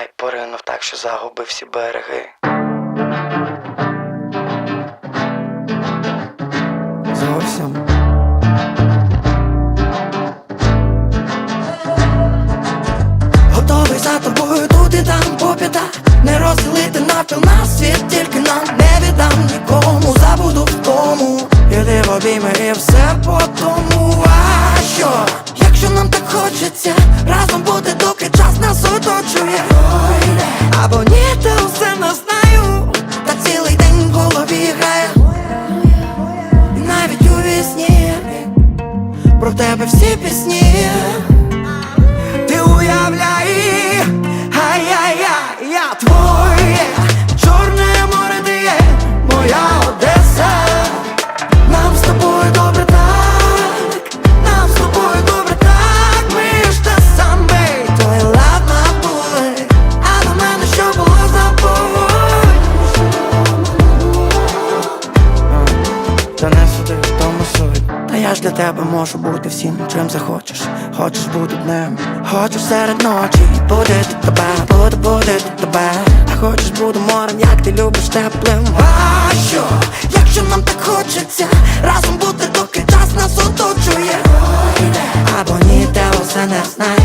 Ай, поринув так, що загубив всі береги. Зовсім. Готовий за тобою тут і там по п'ятах Не розділити навпіл на світ, тільки нам не віддам нікому, забуду в тому. Іди в обійми і все по тому. А що, нам так хочеться. Разом бути, доки час нас оточує. Або ні, та усе не знаю. Та цілий день в голові грає. Навіть у вісні. Про тебе всі пісні. Ти уявляй, ай-яй-яй, я твоє. Чорне море ти є, моя я ж для тебе можу бути всім, чим захочеш. Хочеш бути днем, хочеш серед ночі. Буде тут тебе, буду тут тебе. А хочеш буду морем, як ти любиш теплим. А що, якщо нам так хочеться Разом бути, доки час нас оточує. Або ні, те усе не знаю